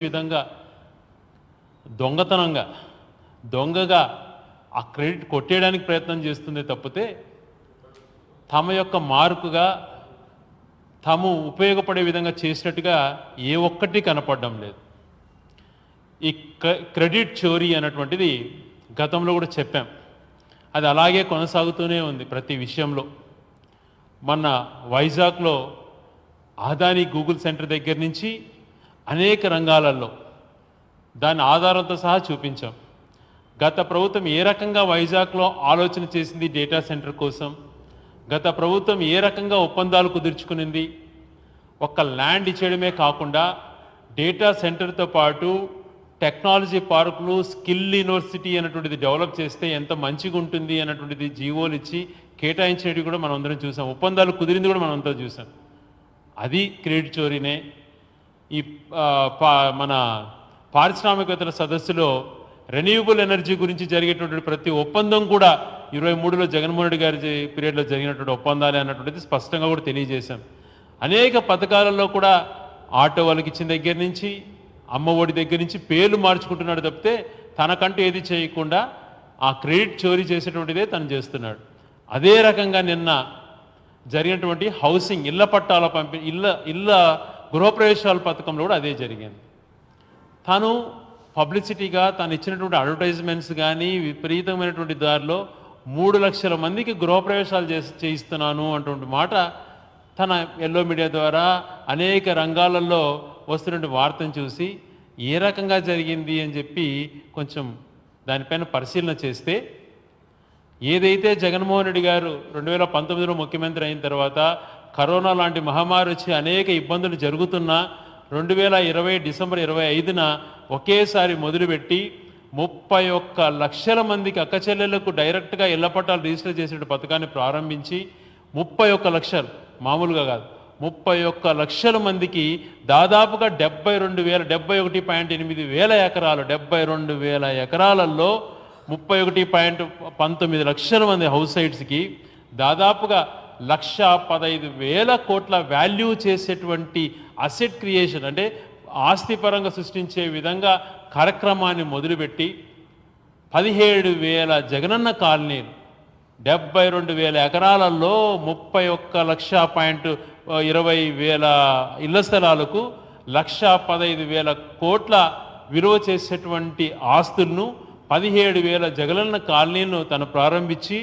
విధంగా దొంగతనంగా దొంగగా ఆ క్రెడిట్ కొట్టేయడానికి ప్రయత్నం చేస్తుంది తప్పితే తమ యొక్క మార్కుగా తాము ఉపయోగపడే విధంగా చేసినట్టుగా ఏ ఒక్కటి కనపడడం లేదు. ఈ క్రెడిట్ చోరీ అన్నటువంటిది గతంలో కూడా చెప్పాం. అది అలాగే కొనసాగుతూనే ఉంది ప్రతి విషయంలో. మొన్న వైజాగ్లో ఆదాని గూగుల్ సెంటర్ దగ్గర నుంచి అనేక రంగాలలో దాని ఆధారంతో సహా చూపించాం. గత ప్రభుత్వం ఏ రకంగా వైజాగ్లో ఆలోచన చేసింది డేటా సెంటర్ కోసం? గత ప్రభుత్వం ఏ రకంగా ఒప్పందాలు కుదుర్చుకునింది? ఒక్క ల్యాండ్ ఇచ్చేయడమే కాకుండా డేటా సెంటర్తో పాటు టెక్నాలజీ పార్కులు స్కిల్ యూనివర్సిటీ అన్నటువంటిది డెవలప్ చేస్తే ఎంత మంచిగా ఉంటుంది అన్నటువంటిది జీవోలు ఇచ్చి కేటాయించేటివి కూడా మనం అందరం చూసాం. ఒప్పందాలు కుదిరింది కూడా మనం అంతా చూసాం. అది క్రెడిట్ చోరీనే. ఈ పా- మన పారిశ్రామికవేత్తల సదస్సులో రెన్యూవబుల్ ఎనర్జీ గురించి జరిగేటువంటి ప్రతి ఒప్పందం కూడా ఇరవై మూడులో జగన్మోహన్ రెడ్డి గారి పీరియడ్లో జరిగినటువంటి ఒప్పందాలే అన్నటువంటిది స్పష్టంగా కూడా తెలియజేశాం. అనేక పథకాలలో కూడా ఆటో వాళ్ళకి ఇచ్చిన దగ్గర నుంచి అమ్మ ఒడి దగ్గర నుంచి పేర్లు మార్చుకుంటున్నాడు తప్పితే తనకంటూ ఏది చేయకుండా ఆ క్రెడిట్ చోరీ చేసేటువంటిదే తను చేస్తున్నాడు. అదే రకంగా నిన్న జరిగినటువంటి హౌసింగ్ ఇళ్ళ పట్టాల పంపి ఇళ్ళ ఇళ్ళ గృహప్రవేశాల పథకంలో కూడా అదే జరిగింది. తాను పబ్లిసిటీగా తను ఇచ్చినటువంటి అడ్వర్టైజ్మెంట్స్ కానీ విపరీతమైనటువంటి దారిలో మూడు లక్షల మందికి గృహప్రవేశాలు చేసి చేయిస్తున్నాను అటువంటి మాట తన ఎల్లో మీడియా ద్వారా అనేక రంగాలలో వస్తున్నటువంటి వార్తను చూసి ఏ రకంగా జరిగింది అని చెప్పి కొంచెం దానిపైన పరిశీలన చేస్తే ఏదైతే జగన్మోహన్ రెడ్డి గారు రెండు వేల పంతొమ్మిదిలో ముఖ్యమంత్రి అయిన తర్వాత కరోనా లాంటి మహమ్మారి వచ్చి అనేక ఇబ్బందులు జరుగుతున్నా రెండు వేల ఇరవై డిసెంబర్ ఇరవై ఐదున ఒకేసారి మొదలుపెట్టి ముప్పై ఒక్క లక్షల మందికి అక్క చెల్లెళ్ళకు డైరెక్ట్గా ఇళ్ళ పట్టాలు రిజిస్టర్ చేసే పథకాన్ని ప్రారంభించి ముప్పై ఒక్క లక్షలు మామూలుగా కాదు ముప్పై ఒక్క లక్షల మందికి దాదాపుగా డెబ్బై రెండు వేల డెబ్బై ఒకటి పాయింట్ ఎనిమిది వేల ఎకరాలు డెబ్బై రెండు వేల ఎకరాలలో ముప్పై ఒకటి పాయింట్ పంతొమ్మిది లక్షల మంది హౌస్ సైట్స్కి దాదాపుగా లక్ష పదహైదు వేల కోట్ల వాల్యూ చేసేటువంటి అసెట్ క్రియేషన్ అంటే ఆస్తిపరంగా సృష్టించే విధంగా కార్యక్రమాన్ని మొదలుపెట్టి పదిహేడు వేల జగనన్న కాలనీలు డెబ్బై రెండు వేల ఎకరాలలో ముప్పై ఒక్క లక్ష పాయింట్ ఇరవై వేల ఇళ్ళ స్థలాలకు లక్ష పదహైదు వేల కోట్ల విలువ చేసేటువంటి ఆస్తులను పదిహేడు వేల జగనన్న కాలనీలను తను ప్రారంభించి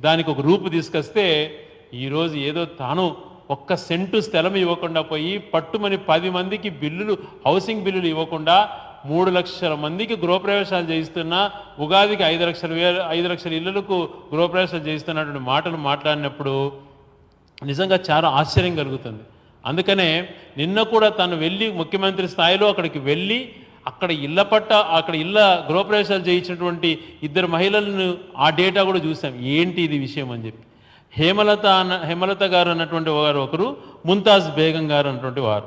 దానికి ఒక రూపు తీసుకొస్తే ఈరోజు ఏదో తాను ఒక్క సెంటు స్థలం ఇవ్వకుండా పోయి పట్టుమని పది మందికి బిల్లులు హౌసింగ్ బిల్లులు ఇవ్వకుండా మూడు లక్షల మందికి గృహప్రవేశాలు చేయిస్తున్నా ఉగాదికి ఐదు లక్షల వేల ఐదు లక్షల ఇళ్ళకు గృహప్రవేశాలు చేయిస్తున్నటువంటి మాటలు మాట్లాడినప్పుడు నిజంగా చాలా ఆశ్చర్యం కలుగుతుంది. అందుకనే నిన్న కూడా తను వెళ్ళి ముఖ్యమంత్రి స్థాయిలో అక్కడికి వెళ్ళి అక్కడ ఇళ్ళ పట్ట అక్కడ ఇళ్ళ గృహప్రవేశాలు చేయించినటువంటి ఇద్దరు మహిళలను ఆ డేటా కూడా చూసాం. ఏంటి ఇది విషయం అని చెప్పి. హేమలత అన్న హేమలత గారు అన్నటువంటి వారు ఒకరు ముంతాజ్ బేగం గారు అన్నటువంటి వారు.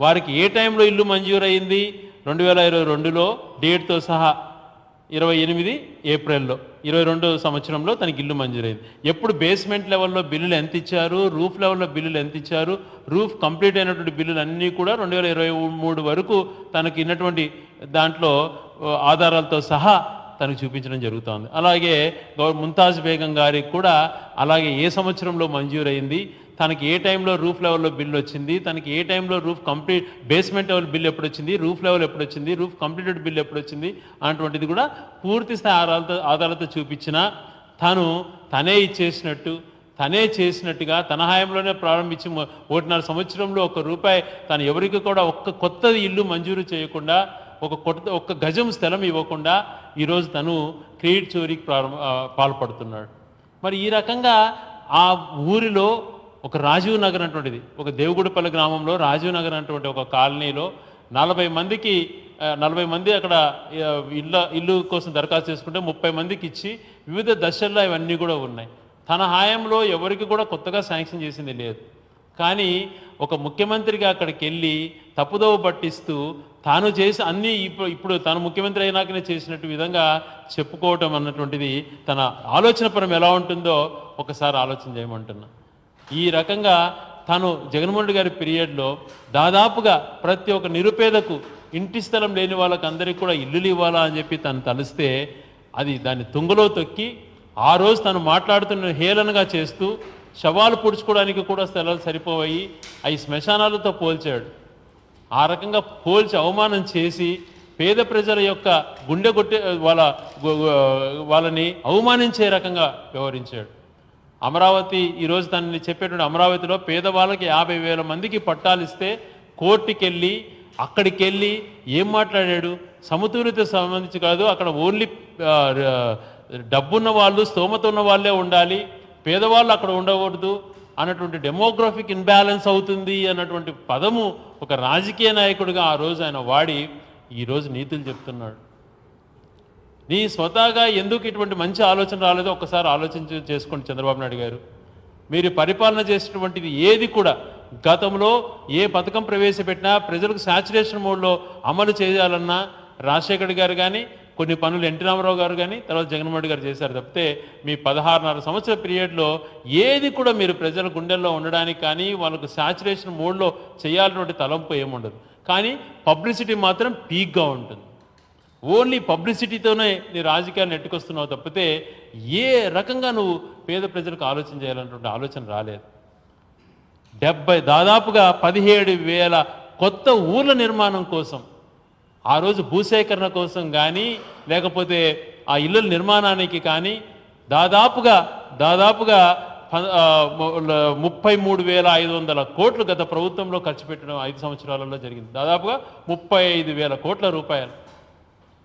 వారికి ఏ టైంలో ఇల్లు మంజూరైంది రెండు వేల ఇరవై రెండులో డేట్తో సహా ఇరవై ఎనిమిది ఏప్రిల్లో ఇరవై రెండు సంవత్సరంలో తనకి ఇల్లు మంజూరైంది ఎప్పుడు బేస్మెంట్ లెవెల్లో బిల్లులు ఎంత ఇచ్చారు? రూఫ్ లెవెల్లో బిల్లులు ఎంత ఇచ్చారు? రూఫ్ కంప్లీట్ అయినటువంటి బిల్లులు అన్నీ కూడా రెండు వేల ఇరవై మూడు వరకు తనకి ఉన్నటువంటి దాంట్లో ఆధారాలతో సహా తనకు చూపించడం జరుగుతోంది. అలాగే గౌ ముంతాజ్ బేగం గారికి కూడా అలాగే ఏ సంవత్సరంలో మంజూరైంది తనకి ఏ టైంలో రూఫ్ లెవెల్లో బిల్ వచ్చింది తనకి ఏ టైంలో roof complete basement level bill ఎప్పుడు వచ్చింది రూఫ్ లెవెల్ ఎప్పుడు వచ్చింది రూఫ్ కంప్లీటెడ్ బిల్ ఎప్పుడు వచ్చింది అటువంటిది కూడా పూర్తి స్థాయి ఆధారాలతో ఆధారాలతో చూపించిన తను తనే ఇచ్చేసినట్టు తనే చేసినట్టుగా తన హాయంలోనే ప్రారంభించి ఒకటిన్నర సంవత్సరంలో ఒక రూపాయి తను ఎవరికి కూడా ఒక్క కొత్త ఇల్లు మంజూరు చేయకుండా ఒక కొత్త ఒక్క గజం స్థలం ఇవ్వకుండా ఈరోజు తను క్రెడిట్ చోరీకి ప్రారంభ పాల్పడుతున్నాడు. మరి ఈ రకంగా ఆ ఊరిలో ఒక రాజీవ్ నగర్ అటువంటిది ఒక దేవుగుడిపల్లి గ్రామంలో రాజీవ్ నగర్ అటువంటి ఒక కాలనీలో నలభై మందికి నలభై మంది అక్కడ ఇళ్ళ ఇల్లు కోసం దరఖాస్తు చేసుకుంటే ముప్పై మందికి ఇచ్చి వివిధ దశల్లో ఇవన్నీ కూడా ఉన్నాయి. తన హాయంలో ఎవరికి కూడా కొత్తగా శాంక్షన్ చేసింది లేదు. కానీ ఒక ముఖ్యమంత్రిగా అక్కడికి వెళ్ళి తప్పుదోవ పట్టిస్తూ తాను చేసి అన్నీ ఇప్పుడు ఇప్పుడు తాను ముఖ్యమంత్రి అయినాకనే చేసినట్టు విధంగా చెప్పుకోవటం అన్నటువంటిది తన ఆలోచన పరం ఎలా ఉంటుందో ఒకసారి ఆలోచన చేయమంటున్నా. ఈ రకంగా తను జగన్మోహన్ రెడ్డి గారి పీరియడ్లో దాదాపుగా ప్రతి ఒక్క నిరుపేదకు ఇంటి స్థలం లేని వాళ్ళకి అందరికీ కూడా ఇల్లులు ఇవ్వాలా అని చెప్పి తను తలిస్తే అది దాన్ని తుంగలో తొక్కి ఆ రోజు తను మాట్లాడుతున్న హేళనగా చేస్తూ శవాలు పొడుచుకోవడానికి కూడా స్థలాలు సరిపోయి అవి శ్మశానాలతో పోల్చాడు. ఆ రకంగా పోల్చి అవమానం చేసి పేద ప్రజల యొక్క గుండె కొట్టే వాళ్ళ వాళ్ళని అవమానించే రకంగా వ్యవహరించాడు. అమరావతి ఈరోజు దాన్ని చెప్పేటువంటి అమరావతిలో పేదవాళ్ళకి యాభై వేల మందికి పట్టాలు ఇస్తే కోర్టుకెళ్ళి అక్కడికి వెళ్ళి ఏం మాట్లాడాడు? సమతుల్యత సంబంధించి కాదు అక్కడ ఓన్లీ డబ్బున్న వాళ్ళు స్తోమత ఉన్న వాళ్ళే ఉండాలి. పేదవాళ్ళు అక్కడ ఉండకూడదు అన్నటువంటి డెమోగ్రఫిక్ ఇన్బ్యాలెన్స్ అవుతుంది అన్నటువంటి పదము ఒక రాజకీయ నాయకుడిగా ఆ రోజు ఆయన వాడి ఈరోజు నీతులు చెప్తున్నాడు. నీ స్వతహాగా ఎందుకు ఇటువంటి మంచి ఆలోచన రాలేదో ఒకసారి ఆలోచించి చేసుకోండి చంద్రబాబు నాయుడు గారు. మీరు పరిపాలన చేసినటువంటిది ఏది కూడా గతంలో ఏ పథకం ప్రవేశపెట్టినా ప్రజలకు శాచురేషన్ మోడ్లో అమలు చేయాలన్నా రాజశేఖర్ గారు కానీ కొన్ని పనులు ఎన్టీ రామారావు గారు కానీ తర్వాత జగన్మోహన్ గారు చేశారు తప్పితే మీ పదహారున్నర సంవత్సర పీరియడ్లో ఏది కూడా మీరు ప్రజల గుండెల్లో ఉండడానికి కానీ వాళ్ళకు శాచురేషన్ మోడ్లో చేయాలన్నటువంటి తలంపు ఏముండదు కానీ పబ్లిసిటీ మాత్రం పీక్గా ఉంటుంది. ఓన్లీ పబ్లిసిటీతోనే నీ రాజకీయాన్ని నెట్టుకొస్తున్నావు తప్పితే ఏ రకంగా నువ్వు పేద ప్రజలకు ఆలోచన చేయాలన్నటువంటి ఆలోచన రాలేదు. డెబ్బై దాదాపుగా పదిహేడు వేల కొత్త ఊర్ల నిర్మాణం కోసం ఆ రోజు భూసేకరణ కోసం కానీ లేకపోతే ఆ ఇళ్ళ నిర్మాణానికి కానీ దాదాపుగా దాదాపుగా ప- ముప్పై మూడు వేల ఐదు వందల కోట్లు గత ప్రభుత్వంలో ఖర్చు పెట్టడం ఐదు సంవత్సరాలలో జరిగింది. దాదాపుగా ముప్పై ఐదు వేల కోట్ల రూపాయలు.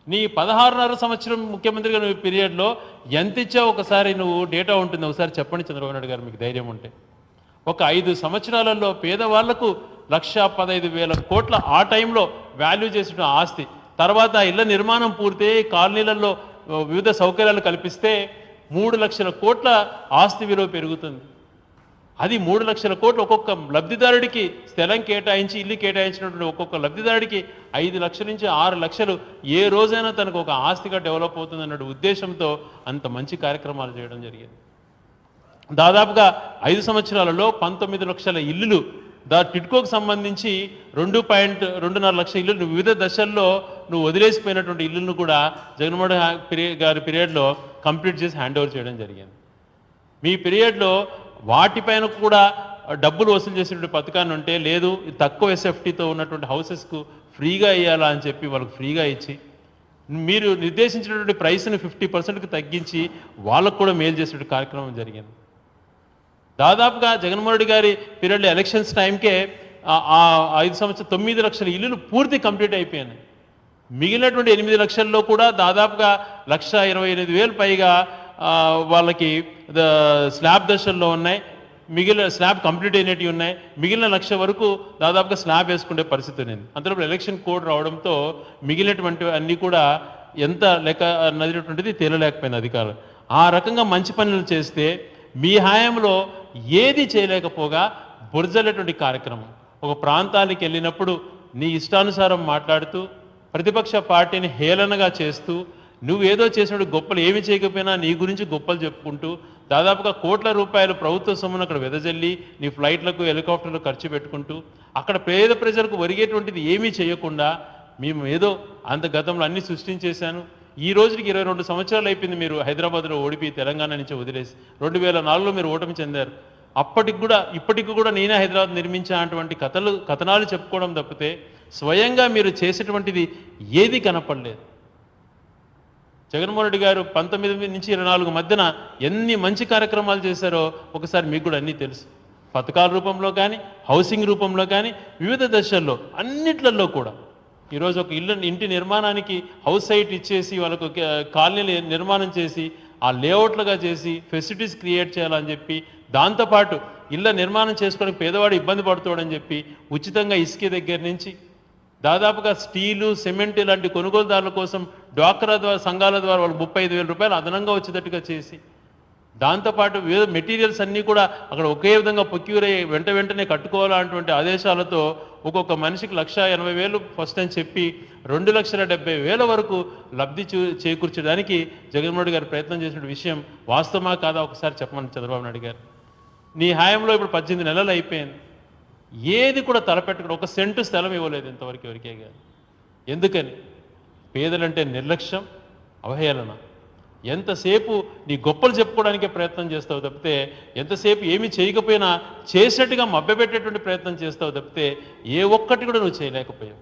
నీ పదహారున్నర సంవత్సరం ముఖ్యమంత్రిగా నువ్వు పీరియడ్లో ఎంత ఇచ్చావు? ఒకసారి నువ్వు డేటా ఉంటుంది. ఒకసారి చెప్పండి చంద్రబాబు నాయుడు గారు మీకు ధైర్యం ఉంటే. ఒక ఐదు సంవత్సరాలలో పేదవాళ్ళకు లక్ష పదహైదు వేల కోట్ల ఆ టైంలో వాల్యూ చేసిన ఆస్తి. తర్వాత ఇళ్ళ నిర్మాణం పూర్తి కాలనీలలో వివిధ సౌకర్యాలు కల్పిస్తే మూడు లక్షల కోట్ల ఆస్తి విలువ పెరుగుతుంది. అది మూడు లక్షల కోట్లు ఒక్కొక్క లబ్ధిదారుడికి స్థలం కేటాయించి ఇల్లు కేటాయించినటువంటి ఒక్కొక్క లబ్ధిదారుడికి ఐదు లక్షల నుంచి ఆరు లక్షలు ఏ రోజైనా తనకు ఒక ఆస్తిగా డెవలప్ అవుతుంది అన్న ఉద్దేశంతో అంత మంచి కార్యక్రమాలు చేయడం జరిగింది. దాదాపుగా ఐదు సంవత్సరాలలో పంతొమ్మిది లక్షల ఇల్లులు దా టిట్కోకు సంబంధించి రెండు పాయింట్ రెండున్నర లక్షల ఇల్లు నువ్వు వివిధ దశల్లో నువ్వు వదిలేసిపోయినటువంటి ఇల్లును కూడా జగన్మోహన్ గారి పీరియడ్లో కంప్లీట్ చేసి హ్యాండ్ ఓవర్ చేయడం జరిగింది. మీ పీరియడ్లో వాటిపైన కూడా డబ్బులు వసూలు చేసినటువంటి పథకాన్ని ఉంటే లేదు తక్కువ ఎస్ఎఫ్టీతో ఉన్నటువంటి హౌసెస్కు ఫ్రీగా ఇవ్వాలా అని చెప్పి వాళ్ళకు ఫ్రీగా ఇచ్చి మీరు నిర్దేశించినటువంటి ప్రైస్ని ఫిఫ్టీ పర్సెంట్కి తగ్గించి వాళ్ళకు కూడా మేలు చేసేటువంటి కార్యక్రమం జరిగింది. దాదాపుగా జగన్మోహన్ రెడ్డి గారి పీరియడ్లో ఎలక్షన్స్ టైంకే ఆ- ఐదు సంవత్సరం తొమ్మిది లక్షల ఇల్లులు పూర్తి కంప్లీట్ అయిపోయినాయి. మిగిలినటువంటి ఎనిమిది లక్షల్లో కూడా దాదాపుగా లక్ష ఇరవై ఎనిమిది వేలు పైగా వాళ్ళకి స్లాబ్ దశల్లో ఉన్నాయి. మిగిలిన స్లాబ్ కంప్లీట్ అయినవి ఉన్నాయి. మిగిలిన లక్ష వరకు దాదాపుగా స్లాబ్ వేసుకునే పరిస్థితి ఉంది అంతలోపు ఎలక్షన్ కోడ్ రావడంతో మిగిలినటువంటి అన్నీ కూడా ఎంత లెక్క అన్నటువంటిది తేలలేకపోయిన అధికారులు. ఆ రకంగా మంచి పనులు చేస్తే మీ హయాంలో ఏది చేయలేకపోగా బురజలేటువంటి కార్యక్రమం. ఒక ప్రాంతానికి వెళ్ళినప్పుడు నీ ఇష్టానుసారం మాట్లాడుతూ ప్రతిపక్ష పార్టీని హేళనగా చేస్తూ నువ్వేదో చేసినప్పుడు గొప్పలు ఏమి చేయకపోయినా నీ గురించి గొప్పలు చెప్పుకుంటూ దాదాపుగా కోట్ల రూపాయలు ప్రభుత్వ సొమ్మును అక్కడ వెదజల్లి నీ ఫ్లైట్లకు హెలికాప్టర్లు ఖర్చు పెట్టుకుంటూ అక్కడ పేద ప్రజలకు ఒరిగేటువంటిది ఏమీ చేయకుండా మేము ఏదో అంత గతంలో అన్ని సృష్టించేశాను ఈ రోజుకి ఇరవై రెండు సంవత్సరాలు అయిపోయింది మీరు హైదరాబాద్లో ఓడిపి తెలంగాణ నుంచి వదిలేసి. రెండు వేల నాలుగులో మీరు ఓటమి చెందారు. అప్పటికి కూడా ఇప్పటికి కూడా నేనే హైదరాబాద్ నిర్మించా అటువంటి కథలు కథనాలు చెప్పుకోవడం తప్పితే స్వయంగా మీరు చేసేటువంటిది ఏది కనపడలేదు. జగన్మోహన్ రెడ్డి గారు పంతొమ్మిది నుంచి ఇరవై నాలుగు మధ్యన ఎన్ని మంచి కార్యక్రమాలు చేశారో ఒకసారి మీకు కూడా అన్నీ తెలుసు. పథకాల రూపంలో కానీ హౌసింగ్ రూపంలో కానీ వివిధ దశల్లో అన్నిట్లలో కూడా. ఈరోజు ఒక ఇల్లు ఇంటి నిర్మాణానికి హౌస్ సైట్ ఇచ్చేసి వాళ్ళకు కాలనీ కాలనీలు నిర్మాణం చేసి ఆ లేఅవుట్లుగా చేసి ఫెసిలిటీస్ క్రియేట్ చేయాలని చెప్పి దాంతోపాటు ఇళ్ళ నిర్మాణం చేసుకోవడానికి పేదవాడు ఇబ్బంది పడుతాడని చెప్పి ఉచితంగా ఇసుక దగ్గర నుంచి దాదాపుగా స్టీలు సిమెంట్ ఇలాంటి కొనుగోలుదారుల కోసం డ్వాక్రా ద్వారా సంఘాల ద్వారా వాళ్ళు ముప్పై ఐదు వేల రూపాయలు అదనంగా వచ్చేటట్టుగా చేసి దాంతోపాటు వివిధ మెటీరియల్స్ అన్నీ కూడా అక్కడ ఒకే విధంగా ప్రొక్యూర్ అయ్యి వెంట వెంటనే కట్టుకోవాలన్నటువంటి ఆదేశాలతో ఒక్కొక్క మనిషికి లక్ష ఎనభై వేలు ఫస్ట్ అని చెప్పి రెండు లక్షల డెబ్బై వేల వరకు లబ్ధి చూ చేకూర్చడానికి జగన్మోహన్ గారు ప్రయత్నం చేసిన విషయం వాస్తవమా కాదా ఒకసారి చెప్పమని చంద్రబాబు నాయుడు గారు. నీ హాయంలో ఇప్పుడు పద్దెనిమిది నెలలు అయిపోయింది. ఏది కూడా తలపెట్టకుండా ఒక సెంటు స్థలం ఇవ్వలేదు ఇంతవరకు ఎవరికే కానీ ఎందుకని? పేదలంటే నిర్లక్ష్యం అవహేళన. ఎంతసేపు నీ గొప్పలు చెప్పుకోవడానికే ప్రయత్నం చేస్తావు తప్పితే ఎంతసేపు ఏమీ చేయకపోయినా చేసినట్టుగా మభ్యపెట్టేటువంటి ప్రయత్నం చేస్తావు తప్పితే ఏ ఒక్కటి కూడా నువ్వు చేయలేకపోయావు.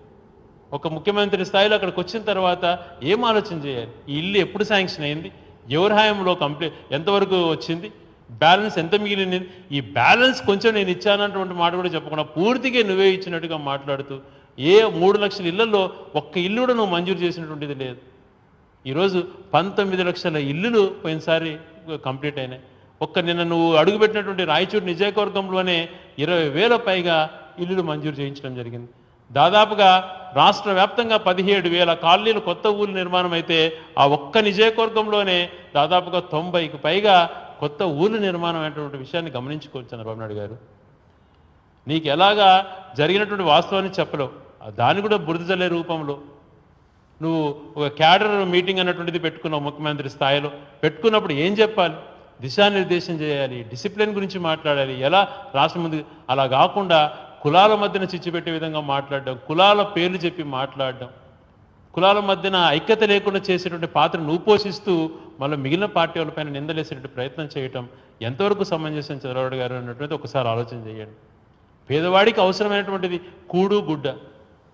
ఒక ముఖ్యమంత్రి స్థాయిలో అక్కడికి వచ్చిన తర్వాత ఏం ఆలోచన చేయాలి? ఈ ఇల్లు ఎప్పుడు శాంక్షన్ అయింది? ఎవరి హాయంలో కంప్లీట్ ఎంతవరకు వచ్చింది? బ్యాలెన్స్ ఎంత మిగిలింది? ఈ బ్యాలెన్స్ కొంచెం నేను ఇచ్చానటువంటి మాట కూడా చెప్పకుండా పూర్తిగా నువ్వే ఇచ్చినట్టుగా మాట్లాడుతూ ఏ మూడు లక్షల ఇళ్ళలో ఒక్క ఇల్లు కూడా నువ్వు మంజూరు చేసినటువంటిది లేదు. ఈరోజు పంతొమ్మిది లక్షల ఇల్లులు పోయినసారి కంప్లీట్ అయినాయి. ఒక్క నిన్న నువ్వు అడుగుపెట్టినటువంటి రాయచూరు నిజాయకవర్గంలోనే ఇరవై వేల పైగా ఇల్లులు మంజూరు చేయించడం జరిగింది. దాదాపుగా రాష్ట్ర వ్యాప్తంగా పదిహేడు వేల కాలనీలు కొత్త ఊళ్ళు నిర్మాణం అయితే ఆ ఒక్క నిజాయకవర్గంలోనే దాదాపుగా తొంభైకి పైగా కొత్త ఊళ్ళు నిర్మాణం అయినటువంటి విషయాన్ని గమనించుకోవచ్చు చంద్రబాబు నాయుడు గారు. నీకు ఎలాగా జరిగినటువంటి వాస్తవాన్ని చెప్పలేవు. దాన్ని కూడా బురదజల్లే రూపంలో నువ్వు ఒక క్యాడర్ మీటింగ్ అన్నటువంటిది పెట్టుకున్నావు ముఖ్యమంత్రి స్థాయిలో. పెట్టుకున్నప్పుడు ఏం చెప్పాలి? దిశానిర్దేశం చేయాలి డిసిప్లిన్ గురించి మాట్లాడాలి. ఎలా రాష్ట్రం ముందు అలా కాకుండా కులాల మధ్యన చిచ్చుపెట్టే విధంగా మాట్లాడడం కులాల పేర్లు చెప్పి మాట్లాడడం కులాల మధ్యన ఐక్యత లేకుండా చేసేటువంటి పాత్ర నువ్వు పోషిస్తూ మళ్ళీ మిగిలిన పార్టీ వాళ్ళపైన నిందలేసేటువంటి ప్రయత్నం చేయటం ఎంతవరకు సమంజసం చంద్రబాబు గారు అన్నటువంటిది ఒకసారి ఆలోచన చేయండి. పేదవాడికి అవసరమైనటువంటిది కూడు గుడ్డ.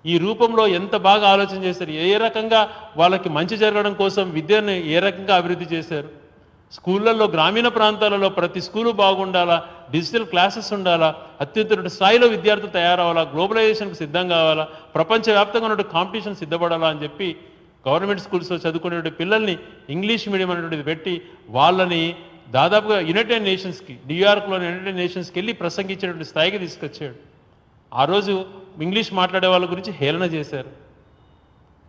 ఈ రూపంలో ఎంత బాగా ఆలోచన చేశారు? ఏ రకంగా వాళ్ళకి మంచి జరగడం కోసం విద్యను ఏ రకంగా అభివృద్ధి చేశారు? స్కూళ్ళల్లో గ్రామీణ ప్రాంతాలలో ప్రతి స్కూలు బాగుండాలా? డిజిటల్ క్లాసెస్ ఉండాలా? అత్యుత్తమ స్థాయిలో విద్యార్థులు తయారవ్వాలా? గ్లోబలైజేషన్కి సిద్ధం కావాలా? ప్రపంచవ్యాప్తంగా ఉన్న కాంపిటీషన్ సిద్ధపడాలా అని చెప్పి గవర్నమెంట్ స్కూల్స్లో చదువుకునే పిల్లల్ని ఇంగ్లీష్ మీడియం అనేటువంటిది పెట్టి వాళ్ళని దాదాపుగా యునైటెడ్ నేషన్స్కి న్యూయార్క్లోని యునైటెడ్ నేషన్స్కి వెళ్ళి ప్రసంగించేటువంటి స్థాయికి తీసుకొచ్చాడు. ఆ రోజు ఇంగ్లీష్ మాట్లాడే వాళ్ళ గురించి హేళన చేశారు.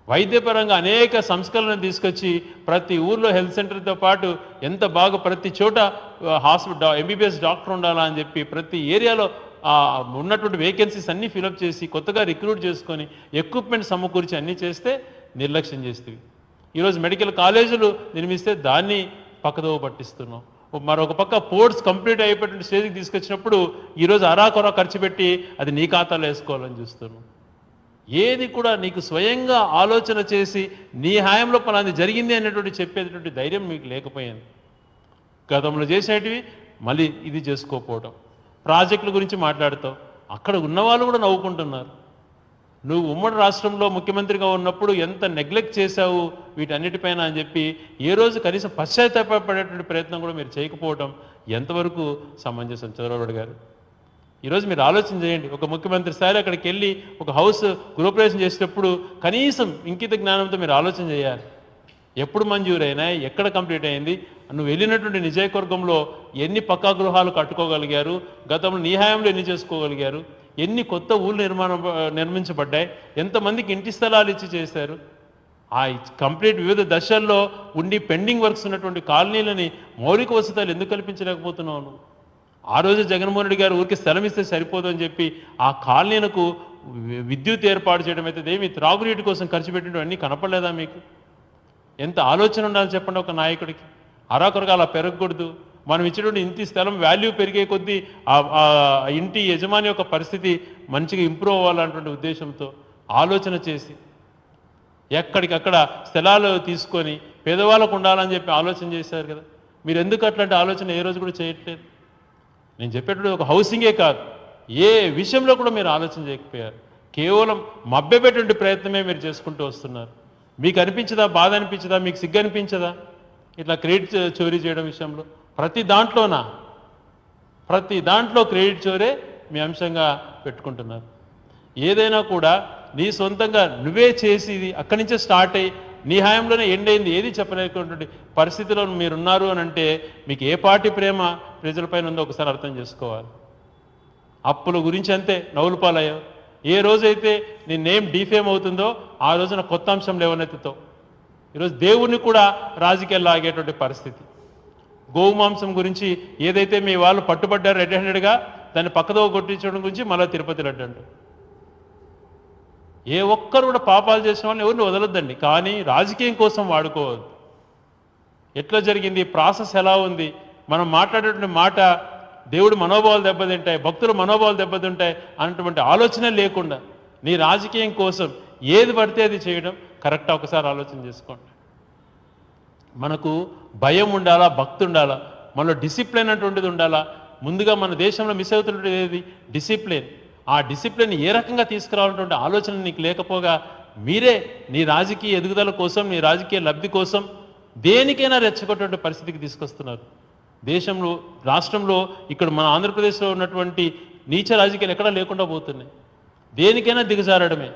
వైద్యపరంగా అనేక సంస్కరణలు తీసుకొచ్చి ప్రతి ఊర్లో హెల్త్ సెంటర్తో పాటు ఎంత బాగా ప్రతి చోట హాస్పిటల్ ఎంబీబీఎస్ డాక్టర్ ఉండాలా అని చెప్పి ప్రతి ఏరియాలో ఆ, ఉన్నటువంటి వేకెన్సీస్ అన్నీ ఫిలప్ చేసి కొత్తగా రిక్రూట్ చేసుకొని ఎక్విప్మెంట్ సమకూర్చి అన్నీ చేస్తే నిర్లక్ష్యం చేస్తుంది. ఈరోజు మెడికల్ కాలేజీలు నిర్మిస్తే దాన్ని పక్కదోవ పట్టిస్తున్నాం. మరొక పక్క పోర్ట్స్ కంప్లీట్ అయిపోయిన స్టేజ్కి తీసుకొచ్చినప్పుడు ఈరోజు అరాకొరా ఖర్చు పెట్టి అది నీ ఖాతాలో వేసుకోవాలని చూస్తున్నాను ఏది కూడా నీకు స్వయంగా ఆలోచన చేసి నీ హాయంలో పలాంది జరిగింది అనేటువంటి చెప్పేటటువంటి ధైర్యం మీకు లేకపోయింది. గతంలో చేసేటివి మళ్ళీ ఇది చేసుకోకపోవడం ప్రాజెక్టుల గురించి మాట్లాడతావు. అక్కడ ఉన్నవాళ్ళు కూడా నవ్వుకుంటున్నారు. నువ్వు ఉమ్మడి రాష్ట్రంలో ముఖ్యమంత్రిగా ఉన్నప్పుడు ఎంత నెగ్లెక్ట్ చేశావు వీటన్నిటిపైన అని చెప్పి ఏ రోజు కనీసం పశ్చాత్తాపడేటువంటి ప్రయత్నం కూడా మీరు చేయకపోవడం ఎంతవరకు సమంజసం? చంద్రబాబు గారు ఈరోజు మీరు ఆలోచన చేయండి. ఒక ముఖ్యమంత్రి స్థాయిలో అక్కడికి వెళ్ళి ఒక హౌస్ గృహప్రవేశం చేసేటప్పుడు కనీసం ఇంకిత జ్ఞానంతో మీరు ఆలోచన చేయాలి. ఎప్పుడు మంజూరైనా ఎక్కడ కంప్లీట్ అయింది నువ్వు వెళ్ళినటువంటి నిజయకవర్గంలో ఎన్ని పక్కా గృహాలు కట్టుకోగలిగారు గతంలో నీ ఎన్ని చేసుకోగలిగారు ఎన్ని కొత్త ఊళ్ళు నిర్మాణం నిర్మించబడ్డాయి ఎంతమందికి ఇంటి స్థలాలు ఇచ్చి చేశారు. ఆ కంప్లీట్ వివిధ దశల్లో ఉండి పెండింగ్ వర్క్స్ ఉన్నటువంటి కాలనీలని మౌలిక వసతులు ఎందుకు కల్పించలేకపోతున్నావు ఆ రోజు జగన్మోహన్ రెడ్డి గారు ఊరికి స్థలం ఇస్తే సరిపోదు అని చెప్పి ఆ కాలనీలకు విద్యుత్ ఏర్పాటు చేయడం అయితే ఏమి త్రాగునీటి కోసం ఖర్చు పెట్టడం అన్నీ కనపడలేదా మీకు? ఎంత ఆలోచన ఉండాలి చెప్పండి ఒక నాయకుడికి. అరాకొరగా అలా పెరగకూడదు. మనం ఇచ్చినటువంటి ఇంటి స్థలం వాల్యూ పెరిగే కొద్దీ ఆ- ఇంటి యజమాని యొక్క పరిస్థితి మంచిగా ఇంప్రూవ్ అవ్వాలన్నటువంటి ఉద్దేశంతో ఆలోచన చేసి ఎక్కడికక్కడ స్థలాలు తీసుకొని పేదవాళ్ళకు ఉండాలని చెప్పి ఆలోచన చేశారు కదా. మీరు ఎందుకు అట్లాంటి ఆలోచన ఏ రోజు కూడా చేయట్లేదు? నేను చెప్పేటప్పుడు ఒక హౌసింగే కాదు ఏ విషయంలో కూడా మీరు ఆలోచన చేయకపోయారు. కేవలం మభ్యపెట్టే ప్రయత్నమే మీరు చేసుకుంటూ వస్తున్నారు. మీకు అనిపించదా బాధ అనిపించదా మీకు సిగ్గు అనిపించదా? ఇట్లా క్రెడిట్ చోరీ చేయడం విషయంలో. ప్రతి దాంట్లోనా? ప్రతి దాంట్లో క్రెడిట్ చోరే మీ అంశంగా పెట్టుకుంటున్నారు. ఏదైనా కూడా నీ సొంతంగా నువ్వే చేసి ఇది అక్కడి నుంచే స్టార్ట్ అయ్యి నీ హాయంలోనే ఎండ్ అయింది. ఏది చెప్పలేకున్నటువంటి పరిస్థితిలో మీరున్నారు అని అంటే మీకు ఏ పార్టీ ప్రేమ ప్రజలపైన ఉందో ఒకసారి అర్థం చేసుకోవాలి. అప్పుల గురించి అంతే నవ్వులు పాలయ్యావు ఏ రోజైతే నీ నేమ్ డీఫేమ్ అవుతుందో ఆ రోజున కొత్త అంశం లేవనెత్తుతో ఈరోజు దేవుణ్ణి కూడా రాజకీయాలు లాగేటువంటి పరిస్థితి. గోమాంసం గురించి ఏదైతే మీ వాళ్ళు పట్టుబడ్డారు రెడ్ హ్యాండెడ్గా దాన్ని పక్కదో కొట్టించడం గురించి మళ్ళీ తిరుపతి లడ్డు ఏ ఒక్కరు కూడా పాపాలు చేసిన వాళ్ళని ఎవరిని వదలొద్దండి. కానీ రాజకీయం కోసం వాడుకోవద్దు. ఎట్లా జరిగింది? ప్రాసెస్ ఎలా ఉంది? మనం మాట్లాడేటువంటి మాట దేవుడు మనోభావాలు దెబ్బతింటాయి భక్తుల మనోభావాలు దెబ్బతింటాయి అన్నటువంటి ఆలోచన లేకుండా నీ రాజకీయం కోసం ఏది పడితే అది చేయడం కరెక్టా? ఒకసారి ఆలోచన చేసుకోండి. మనకు భయం ఉండాలా భక్తి ఉండాలా? మనలో డిసిప్లిన్ అటువంటిది ఉండాలా? ముందుగా మన దేశంలో మిస్ అవుతున్నది ఏది? డిసిప్లిన్ ఆ డిసిప్లిన్ ఏ రకంగా తీసుకురావాలన్నటువంటి ఆలోచన నీకు లేకపోగా మీరే నీ రాజకీయ ఎదుగుదల కోసం నీ రాజకీయ లబ్ధి కోసం దేనికైనా రెచ్చగొట్టే పరిస్థితికి తీసుకొస్తున్నారు. దేశంలో రాష్ట్రంలో ఇక్కడ మన ఆంధ్రప్రదేశ్లో ఉన్నటువంటి నీచ రాజకీయాలు ఎక్కడా లేకుండా పోతున్నాయి. దేనికైనా దిగజారడమే.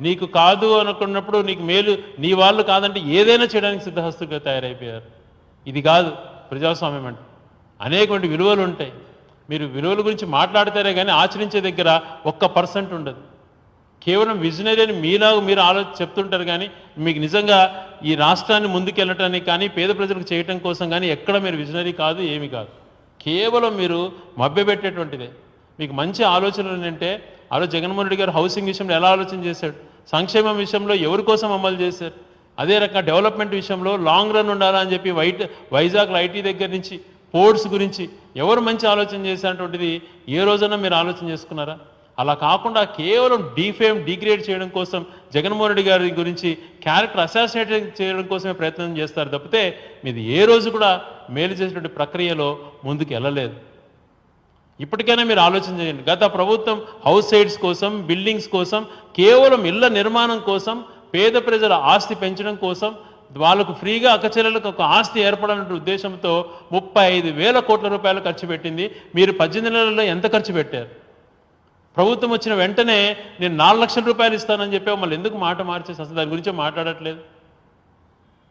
నీకు కాదు అనుకున్నప్పుడు నీకు మేలు నీ వాళ్ళు కాదంటే ఏదైనా చేయడానికి సిద్ధహస్తుగా తయారైపోయారు. ఇది కాదు ప్రజాస్వామ్యం అంటే. అనేకటువంటి విలువలు ఉంటాయి. మీరు విలువల గురించి మాట్లాడతారే కానీ ఆచరించే దగ్గర ఒక్క పర్సెంట్ ఉండదు. కేవలం విజనరీ అని మీలాగా మీరు ఆలోచన చెప్తుంటారు కానీ మీకు నిజంగా ఈ రాష్ట్రాన్ని ముందుకెళ్ళటానికి కానీ పేద ప్రజలకు చేయటం కోసం కానీ ఎక్కడ మీరు విజనరీ కాదు ఏమీ కాదు. కేవలం మీరు మభ్యపెట్టేటువంటిదే. మీకు మంచి ఆలోచనలు ఏంటంటే ఆరో జగన్మోహన్ రెడ్డి గారు హౌసింగ్ విషయంలో ఎలా ఆలోచన చేశాడు? సంక్షేమం విషయంలో ఎవరి కోసం అమలు చేశారు? అదే రకంగా డెవలప్మెంట్ విషయంలో లాంగ్ రన్ ఉండాలని చెప్పి వైట్ వైజాగ్లో ఐటీ దగ్గర నుంచి పోర్ట్స్ గురించి ఎవరు మంచి ఆలోచన చేసినటువంటిది ఏ రోజైనా మీరు ఆలోచన చేసుకున్నారా? అలా కాకుండా కేవలం డీఫేమ్ డిగ్రేడ్ చేయడం కోసం జగన్మోహన్ రెడ్డి గారి గురించి క్యారెక్టర్ అసాసినేట్ చేయడం కోసమే ప్రయత్నం చేస్తారు తప్పితే మీది ఏ రోజు కూడా మేలు చేసినటువంటి ప్రక్రియలో ముందుకు వెళ్ళలేదు. ఇప్పటికైనా మీరు ఆలోచన చేయండి. గత ప్రభుత్వం హౌస్ సైడ్స్ కోసం బిల్డింగ్స్ కోసం కేవలం ఇళ్ళ నిర్మాణం కోసం పేద ప్రజల ఆస్తి పెంచడం కోసం వాళ్ళకు ఫ్రీగా అక్కచెల్లెలకు ఒక ఆస్తి ఏర్పడాలనే ఉద్దేశంతో ముప్పై ఐదు వేల కోట్ల రూపాయలు ఖర్చు పెట్టింది. మీరు పద్దెనిమిది నెలల్లో ఎంత ఖర్చు పెట్టారు? ప్రభుత్వం వచ్చిన వెంటనే నేను నాలుగు లక్షల రూపాయలు ఇస్తానని చెప్పి మళ్ళీ ఎందుకు మాట మార్చేసి అసలు దాని గురించి మాట్లాడట్లేదు?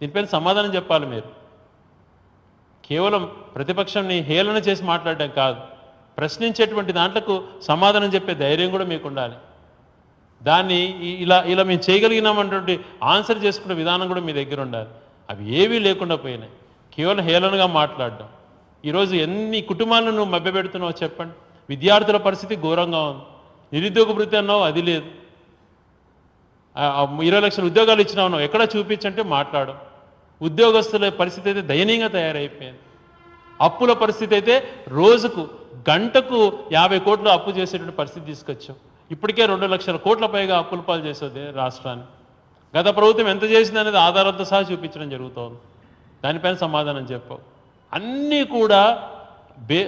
దీనిపైన సమాధానం చెప్పాలి మీరు. కేవలం ప్రతిపక్షంని హేళన చేసి మాట్లాడటం కాదు. ప్రశ్నించేటువంటి దాంట్లకు సమాధానం చెప్పే ధైర్యం కూడా మీకు ఉండాలి దాన్ని ఇలా ఇలా మేము చేయగలిగినామన్నటువంటి ఆన్సర్ చేసుకునే విధానం కూడా మీ దగ్గర ఉండాలి. అవి ఏవీ లేకుండా పోయినాయి. కేవలం హేళనగా మాట్లాడడం. ఈరోజు ఎన్ని కుటుంబాలను నువ్వు మభ్యపెడుతున్నావు చెప్పండి. విద్యార్థుల పరిస్థితి ఘోరంగా ఉంది. నిరుద్యోగ వృత్తి అన్నావు అది లేదు. ఇరవై లక్షల ఉద్యోగాలు ఇచ్చినావు నువ్వు ఎక్కడ చూపించంటే మాట్లాడు ఉద్యోగస్తుల పరిస్థితి అయితే దయనీయంగా తయారైపోయింది. అప్పుల పరిస్థితి అయితే రోజుకు గంటకు యాభై కోట్లు అప్పు చేసేటువంటి పరిస్థితి తీసుకొచ్చాం. ఇప్పటికే రెండు లక్షల కోట్ల పైగా అప్పుల పాలు చేసేది రాష్ట్రాన్ని. గత ప్రభుత్వం ఎంత చేసింది అనేది ఆధారంతో సహా చూపించడం జరుగుతోంది. దానిపైన సమాధానం చెప్పావు అన్నీ కూడా బే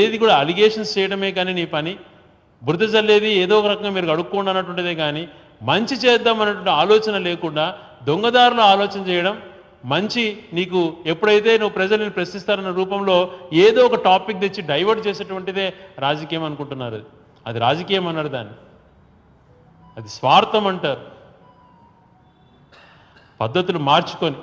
ఏది కూడా అలిగేషన్స్ చేయడమే కానీ నీ పని. బురద చల్లేది ఏదో ఒక రకంగా మీరు అడుక్కోండి అన్నటువంటిదే కానీ మంచి చేద్దాం అన్నటువంటి ఆలోచన లేకుండా దొంగదారులు ఆలోచన చేయడం మంచి నీకు ఎప్పుడైతే నువ్వు ప్రజల్ని ప్రశ్నిస్తారన్న రూపంలో ఏదో ఒక టాపిక్ తెచ్చి డైవర్ట్ చేసేటువంటిదే రాజకీయం అనుకుంటున్నారు. అది రాజకీయం అన్నారు దాన్ని. అది స్వార్థం అంటారు. పద్ధతులు మార్చుకొని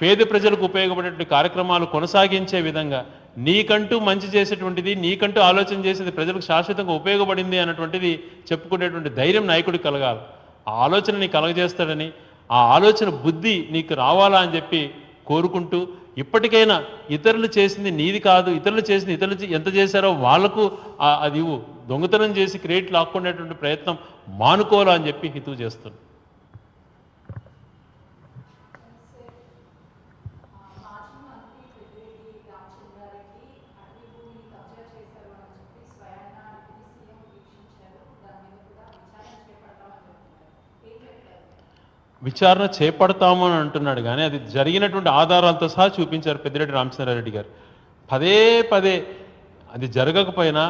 పేద ప్రజలకు ఉపయోగపడేటువంటి కార్యక్రమాలు కొనసాగించే విధంగా నీకంటూ మంచి చేసేటువంటిది నీకంటూ ఆలోచన చేసేది ప్రజలకు శాశ్వతంగా ఉపయోగపడింది అన్నటువంటిది చెప్పుకునేటువంటి ధైర్యం నాయకుడికి కలగాలి. ఆ ఆలోచన నీకు కలగజేస్తాడని ఆ ఆలోచన బుద్ధి నీకు రావాలా అని చెప్పి కోరుకుంటూ ఇప్పటికైనా ఇతరులు చేసింది నీది కాదు ఇతరులు చేసింది ఇతరులు ఎంత చేశారో వాళ్ళకు అది దొంగతనం చేసి క్రెడిట్ లాక్కునేటువంటి ప్రయత్నం మానుకోవాలని చెప్పి హితువు చేస్తున్నాను మాజీ మంత్రి పెద్దిరెడ్డి రామచంద్రారెడ్డి అటవీ భూమిని కబ్జా చేశారు అని చెప్పి స్వయంగా డిప్యూటీ సీఎం వీక్షించారు దాని మీద కూడా విచారణ చేపడతామని చెప్తున్నారు ఏం చెప్తారు విచారణ చేపడతాము అని అంటున్నాడు. కానీ అది జరిగినటువంటి ఆధారాలతో సహా చూపించారు పెద్దిరెడ్డి రామచంద్రారెడ్డి గారు. పదే పదే అది జరగకపోయినా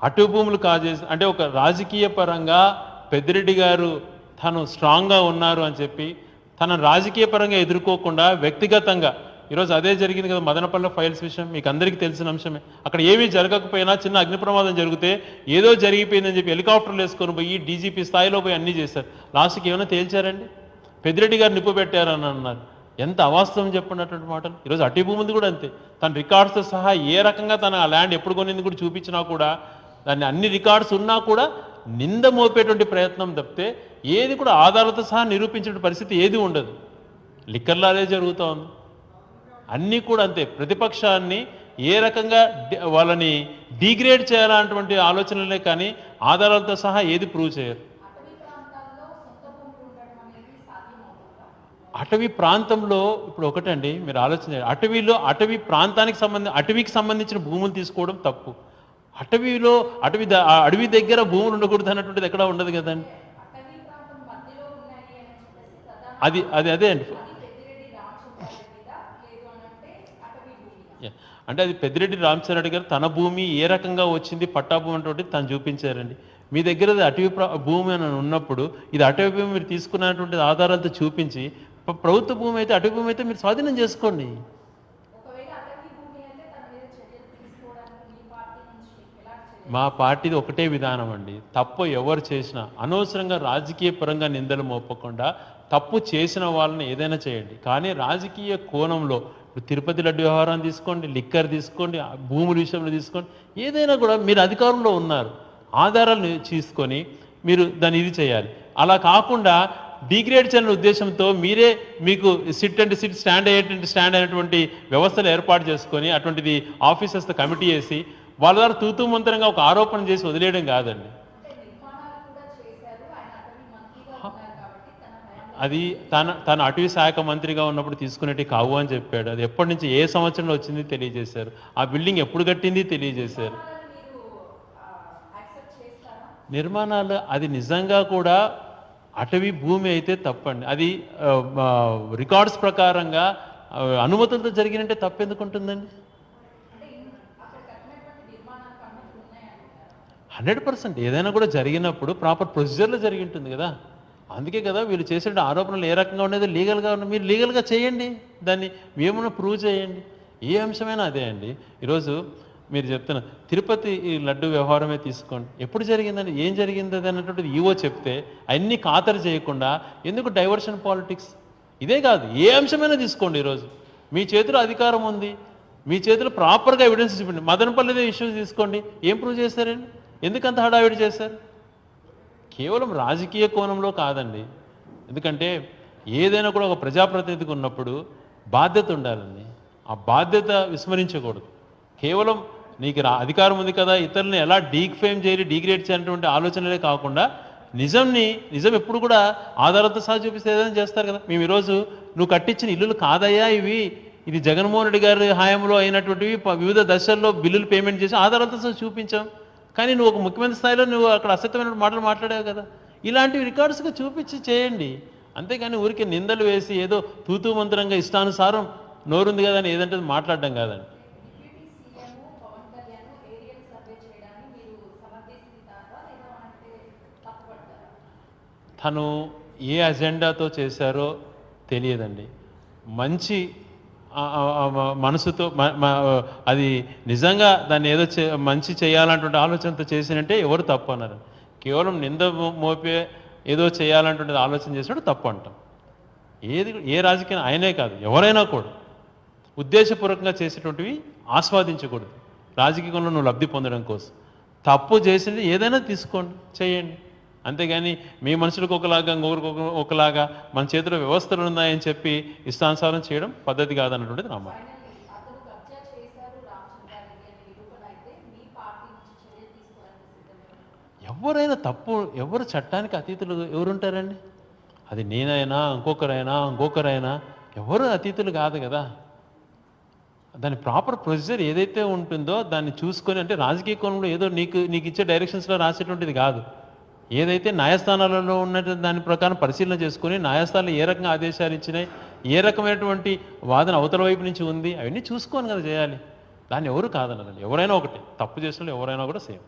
అటు భూములు కాజేసి అంటే ఒక రాజకీయ పరంగా పెద్దిరెడ్డి గారు తను స్ట్రాంగ్గా ఉన్నారు అని చెప్పి తన రాజకీయ పరంగా ఎదుర్కోకుండా వ్యక్తిగతంగా ఈరోజు అదే జరిగింది కదా మదనపల్లి ఫైల్స్ విషయం మీకు అందరికీ తెలిసిన అంశమే. అక్కడ ఏమీ జరగకపోయినా చిన్న అగ్ని ప్రమాదం జరిగితే ఏదో జరిగిపోయిందని చెప్పి హెలికాప్టర్లు వేసుకొని పోయి డీజీపీ స్థాయిలో పోయి అన్నీ చేశారు. లాస్ట్కి ఏమైనా తేల్చారండి? పెద్దిరెడ్డి గారు నిప్పు పెట్టారని అన్నారు. ఎంత అవాస్తవం చెప్పినటువంటి మాటలు? ఈరోజు అటు భూమిది కూడా అంతే. తన రికార్డ్స్తో సహా ఏ రకంగా తన ఆ ల్యాండ్ ఎప్పుడు కొనింది కూడా చూపించినా కూడా దాన్ని అన్ని రికార్డ్స్ ఉన్నా కూడా నింద మోపేటువంటి ప్రయత్నం తప్పితే ఏది కూడా ఆధారాలతో సహా నిరూపించిన పరిస్థితి ఏది ఉండదు. లిక్కర్లాలే జరుగుతూ ఉంది. అన్నీ కూడా అంతే. ప్రతిపక్షాన్ని ఏ రకంగా వాళ్ళని డిగ్రేడ్ చేయాలన్నటువంటి ఆలోచనలే కానీ ఆధారాలతో సహా ఏది ప్రూవ్ చేయరు అటవీ ప్రాంతాల్లో సొంత భూములు ఉండడం అనేది సాధ్యమవుతుందా అటవీ ప్రాంతంలో ఇప్పుడు ఒకటండి మీరు ఆలోచన అటవీలో అటవీ ప్రాంతానికి సంబంధి అటవీకి సంబంధించిన భూములు తీసుకోవడం తప్పు. అటవీలో అటవీ ద- అడవి దగ్గర భూములు ఉండకూడదు అన్నటువంటిది ఎక్కడ ఉండదు కదండి. అది అది అదే అండి. అంటే అది పెద్దిరెడ్డి రామచంద్రరెడ్డి గారు తన భూమి ఏ రకంగా వచ్చింది పట్టా భూమి అంటే తను చూపించారండి. మీ దగ్గర అటవీ భూమి అని ఉన్నప్పుడు ఇది అటవీ భూమి మీరు తీసుకున్నటువంటి ఆధారాలతో చూపించి ప్రభుత్వ భూమి అయితే అటవీ భూమి అయితే మీరు స్వాధీనం చేసుకోండి. మీ పార్టీది ఒకటే విధానం అండి. తప్పు ఎవరు చేసినా అనవసరంగా రాజకీయ పరంగా నిందలు మోపకుండా తప్పు చేసిన వాళ్ళని ఏదైనా చేయండి. కానీ రాజకీయ కోణంలో తిరుపతి లడ్డు వ్యవహారం తీసుకోండి లిక్కర్ తీసుకోండి భూముల విషయంలో తీసుకోండి ఏదైనా కూడా మీరు అధికారంలో ఉన్నారు. ఆధారాలు తీసుకొని మీరు దాన్ని ఇది చేయాలి. అలా కాకుండా డిగ్రేడ్ చేయని ఉద్దేశంతో మీరే మీకు సిట్ అంటే సిట్ స్టాండ్ అయ్యేటువంటి స్టాండ్ అయినటువంటి వ్యవస్థలు ఏర్పాటు చేసుకొని అటువంటిది ఆఫీసర్స్తో కమిటీ చేసి వాళ్ళ ద్వారా తూతూ మంత్రంగా ఒక ఆరోపణ చేసి వదిలేయడం కాదండి. అది తన తన అటవీ శాఖ మంత్రిగా ఉన్నప్పుడు తీసుకునేటి కావు అని చెప్పాడు. అది ఎప్పటి నుంచి ఏ సంవత్సరంలో వచ్చింది తెలియజేశారు. ఆ బిల్డింగ్ ఎప్పుడు కట్టింది తెలియజేశారు. నిర్మాణాలు అది నిజంగా కూడా అటవీ భూమి అయితే తప్పండి. అది రికార్డ్స్ ప్రకారంగా అనుమతులతో జరిగినంటే తప్పెందుకు ఉంటుందండి హండ్రెడ్ పర్సెంట్. ఏదైనా కూడా జరిగినప్పుడు ప్రాపర్ ప్రొసీజర్లో జరిగి ఉంటుంది కదా. అందుకే కదా వీళ్ళు చేసే ఆరోపణలు ఏ రకంగా ఉండేది? లీగల్గా ఉన్న మీరు లీగల్గా చేయండి. దాన్ని ఏమన్నా ప్రూవ్ చేయండి. ఏ అంశమైనా అదే అండి. ఈరోజు మీరు చెప్తున్న తిరుపతి ఈ లడ్డు వ్యవహారమే తీసుకోండి. ఎప్పుడు జరిగిందని ఏం జరిగింది అన్నటువంటిది ఈవో చెప్తే అన్ని ఖాతరు చేయకుండా ఎందుకు డైవర్షన్ పాలిటిక్స్? ఇదే కాదు ఏ అంశమైనా తీసుకోండి ఈరోజు. మీ చేతిలో అధికారం ఉంది. మీ చేతిలో ప్రాపర్గా ఎవిడెన్స్ చూపండి మదనపల్లిదే ఇష్యూస్ తీసుకోండి. ఏం ప్రూవ్ చేశారండి? ఎందుకంత హడావిడి చేశారు? కేవలం రాజకీయ కోణంలో కాదండి. ఎందుకంటే ఏదైనా కూడా ఒక ప్రజాప్రతినిధికి ఉన్నప్పుడు బాధ్యత ఉండాలండి. ఆ బాధ్యత విస్మరించకూడదు. కేవలం నీకు రా అధికారం ఉంది కదా ఇతరులను ఎలా డీక్ ఫేమ్ చేయాలి డీగ్రేడ్ చేయాలనేటువంటి ఆలోచనలే కాకుండా నిజంని నిజం ఎప్పుడు కూడా ఆధారంతో సహా చూపిస్తే ఏదైనా చేస్తారు కదా. మేము ఈరోజు నువ్వు కట్టించిన ఇల్లులు కాదయ్యా ఇవి. ఇది జగన్మోహన్ రెడ్డి గారి హయాంలో అయినటువంటివి. వివిధ దశల్లో బిల్లులు పేమెంట్ చేసి ఆధారాలతో సహా చూపించాం. కానీ నువ్వు ఒక ముఖ్యమంత్రి స్థాయిలో నువ్వు అక్కడ అసత్యమైన మాటలు మాట్లాడావు కదా. ఇలాంటివి రికార్డ్స్గా చూపించి చేయండి. అంతేకాని ఊరికి నిందలు వేసి ఏదో తూతూ మంత్రంగా ఇష్టానుసారం నోరుంది కదా అని ఏదంటే అది మాట్లాడడం కాదండి. తను ఏ అజెండాతో చేశారో తెలియదండి. మంచి మనసుతో మ- మ- అది నిజంగా దాన్ని ఏదో చే మంచి చేయాలన్నటువంటి ఆలోచనతో చేసినంటే ఎవరు తప్పు అన్నారు కేవలం నింద మోపే ఏదో చేయాలన్నటువంటి ఆలోచన చేసినట్టు తప్పు అంటాం. ఏది ఏ రాజకీయం ఆయనే కాదు ఎవరైనా కూడా ఉద్దేశపూర్వకంగా చేసేటువంటివి ఆస్వాదించకూడదు. రాజకీయంలో నువ్వు లబ్ధి పొందడం కోసం. తప్పు చేసింది ఏదైనా తీసుకోండి చేయండి. అంతేగాని మీ మనుషులకు ఒకలాగా ఇంకొకరికి ఒక- ఒకలాగా మన చేతిలో వ్యవస్థలు ఉన్నాయని చెప్పి ఇష్టానుసారం చేయడం పద్ధతి కాదన్నటువంటిది నా మాట. ఎవరైనా తప్పు ఎవరు చట్టానికి అతీతులు ఎవరుంటారండి? అది నేనైనా ఇంకొకరైనా ఇంకొకరైనా ఎవరు అతీతులు కాదు కదా. దాని ప్రాపర్ ప్రొసీజర్ ఏదైతే ఉంటుందో దాన్ని చూసుకొని అంటే రాజకీయ కోణంలో ఏదో నీకు నీకు ఇచ్చే డైరెక్షన్స్లో రాసేటువంటిది కాదు. ఏదైతే న్యాయస్థానాలలో ఉన్నటువంటి దాని ప్రకారం పరిశీలన చేసుకుని న్యాయస్థానాలు ఏ రకంగా ఆదేశాలు ఇచ్చినాయి ఏ రకమైనటువంటి వాదన అవతల వైపు నుంచి ఉంది అవన్నీ చూసుకొని కదా చేయాలి. దాన్ని ఎవరు కాదనదండి ఎవరైనా ఒకటి తప్పు చేసిన ఎవరైనా కూడా సేమ్.